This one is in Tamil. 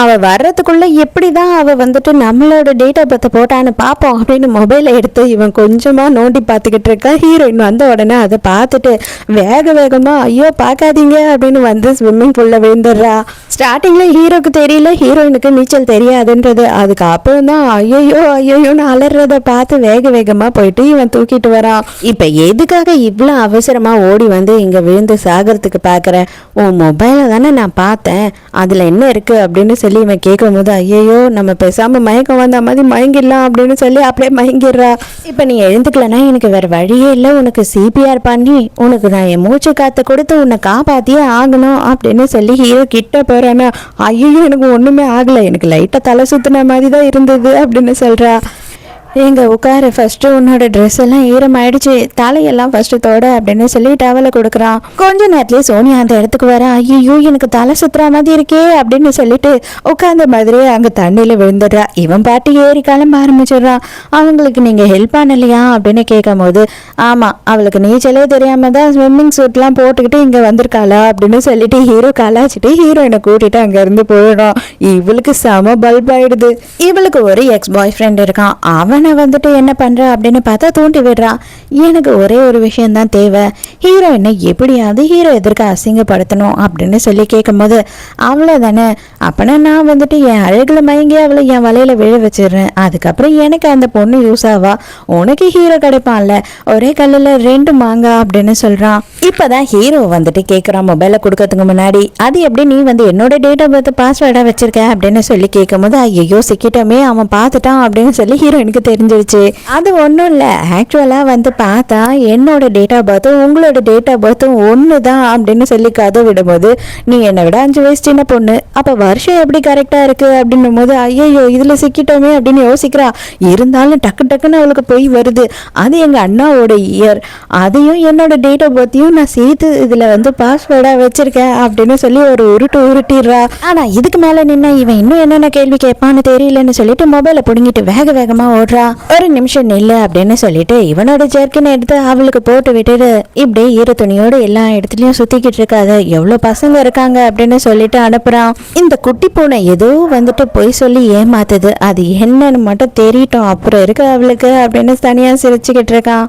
அவள் வர்றதுக்குள்ள எப்படி தான் அவள் வந்துட்டு நம்மளோட டேட் ஆஃப் பர்த்தை போட்டான்னு பார்ப்போம் அப்படின்னு மொபைலை எடுத்து இவன் கொஞ்சமாக நோண்டி பார்த்துக்கிட்டு இருக்கா. ஹீரோயின் வந்த உடனே அதை பார்த்துட்டு வேக வேகமாக ஐயோ பார்க்காதீங்க அப்படின்னு வந்து ஸ்விம்மிங் பூலில் விழுந்துடுறா. ஸ்டார்டிங்கில் ஹீரோக்கு தெரியல ஹீரோயினுக்கு நீச்சல் தெரியாதுன்றது. அதுக்கு அப்புறம் தான் ஐயோ ஐயோன்னு அலறத பார்த்து வேக வேகமாக போயிட்டு இவன் தூக்கிட்டு வரான். இப்போ எதுக்காக இவ்வளோ அவசரமாக ஓடி வந்து இங்கே விழுந்து சாகிறதுக்கு பார்க்குற? உன் மொபைலை தானே நான் பார்த்தேன். அதில் என்ன இருக்குது அப்படின்னு சொல்லி இவன் கேட்கும் போது ஐயோ நம்ம பேசாமல் மயக்கம் வந்த மாதிரி மயங்கிடலாம் அப்படின்னு சொல்லி அப்படியே மயங்கிடுறா. இப்போ நீ எழுந்துக்கலன்னா எனக்கு வேறு வழியே இல்லை. உனக்கு சிபிஆர் பண்ணி உனக்கு நான் என் மூச்சு காற்று கொடுத்து உன்னை காப்பாற்றியே ஆகணும் அப்படின்னு சொல்லி ஹீரோ கிட்ட போகிறேன்னா ஐயோ எனக்கு ஒன்றுமே ஆகலை. எனக்கு லைட்டாக தலை சுற்றின மாதிரி தான் இருந்தது அப்படின்னு சொல்கிறா எங்க உட்காரு. ஃபர்ஸ்ட் உன்னோட ட்ரெஸ் எல்லாம் ஈரமாயிடுச்சு. தலையெல்லாம் ஃபர்ஸ்ட் தோட அப்படின்னு சொல்லி டவலை கொடுக்குறான். கொஞ்ச நேரத்துலயே சோனியா அந்த இடத்துக்கு வர. ஐயோ எனக்கு தலை சுத்துற மாதிரி இருக்கே அப்படின்னு சொல்லிட்டு உட்காந்த மாதிரியே அங்க தண்ணியில விழுந்துடுறா. இவன் பாட்டு ஏறி கிளம்ப ஆரம்பிச்சிடுறான் அவங்களுக்கு நீங்க ஹெல்ப் பண்ணலையா அப்படின்னு கேட்கும் போது ஆமா அவளுக்கு நீச்சலே தெரியாம தான் ஸ்விம்மிங் சூட்லாம் போட்டுக்கிட்டு இங்க வந்திருக்காளா அப்படின்னு சொல்லிட்டு ஹீரோ கலாச்சிட்டு ஹீரோயினை கூட்டிட்டு அங்க இருந்து போயிடும் இவளுக்கு செம பல்ப் ஆயிடுது. இவளுக்கு ஒரு எக்ஸ் பாய் ஃப்ரெண்ட் இருக்கான். அவன் வந்துட்டு என்ன பண்ற அப்படின்னு பார்த்தா தூண்டி விடுறான் எனக்கு ஒரே ஒரு விஷயம்தான் தேவை. ஹீரோயினை எப்படியாவது ஹீரோ எதிர்க்க அசிங்கப்படுத்தணும் அப்படின்னு சொல்லி கேட்கும்போது அவ்வளோதானே அப்பனா நான் வந்துட்டு என் அழகுல மயங்கி அவளை என் வலையில விழ வச்சிடுறேன். அதுக்கப்புறம் எனக்கு அந்த பொண்ணு யூஸ் ஆவா? உனக்கு ஹீரோ கிடைப்பான்ல. ஒரே கல்லில் ரெண்டு மாங்க அப்படின்னு சொல்றான். இப்பதான் ஹீரோ வந்துட்டு கேட்குறான் மொபைலை கொடுக்கறதுக்கு முன்னாடி. அது எப்படி நீ வந்து என்னோட டேட் ஆஃப் பர்த் பாஸ்வேர்டாக வச்சிருக்க? அப்படின்னு சொல்லி கேட்கும்போது ஐயோ சிக்கிட்டோமே அவன் பார்த்துட்டான் அப்படின்னு சொல்லி ஹீரோயினுக்கு தெரிஞ்சிருச்சு அது ஒன்றும் இல்லை. ஆக்சுவலாக வந்து பார்த்தா என்னோட டேட் ஆஃப் பர்த்தும் உங்களோட டேட் ஆஃப் பர்த்தும் ஒன்று தான் அப்படின்னு சொல்லி கதை விடும்போது நீ என்னை விட அஞ்சு வயசு சின்ன பொண்ணு. அப்போ வருஷம் எப்படி கரெக்டாக இருக்கு? அப்படின்னும் போது ஐயோ இதில் சிக்கிட்டோமே அப்படின்னு யோசிக்கிறா. இருந்தாலும் டக்கு டக்குன்னு அவளுக்கு போய் வருது. அது எங்கள் அண்ணாவோட இயர் அதையும் என்னோட டேட் ஆஃப் பர்த்தையும் நான் சேர்த்து இதில் வந்து பாஸ்வேர்டாக வச்சுருக்கேன் அப்படின்னு சொல்லி ஒரு உருட்டு உருட்டிடுறா. ஆனால் இதுக்கு மேலே நின்னா இவன் இன்னும் என்னென்ன கேள்வி கேட்பான்னு தெரியலன்னு சொல்லிட்டு மொபைலை பிடுங்கிட்டு வேக வேகமாக ஓடுறா. ஒரு நிமிஷம் நில்லு அப்படின்னு சொல்லிட்டு இவனோட ஜெர்க்கினை எடுத்து அவளுக்கு போட்டு விட்டுட்டு இப்படியே ஈர துணியோட எல்லா இடத்துலயும் சுத்திக்கிட்டு இருக்காத. எவ்வளோ பசங்க இருக்காங்க அப்படின்னு சொல்லிட்டு அனுப்புறான். இந்த குட்டி பூனை ஏதோ வந்துட்டு பொய் சொல்லி ஏமாத்துது. அது என்னன்னு மட்டும் தெரியட்டும். அப்புறம் இருக்கு அவளுக்கு அப்படின்னு தனியா சிரிச்சுக்கிட்டு இருக்கான்.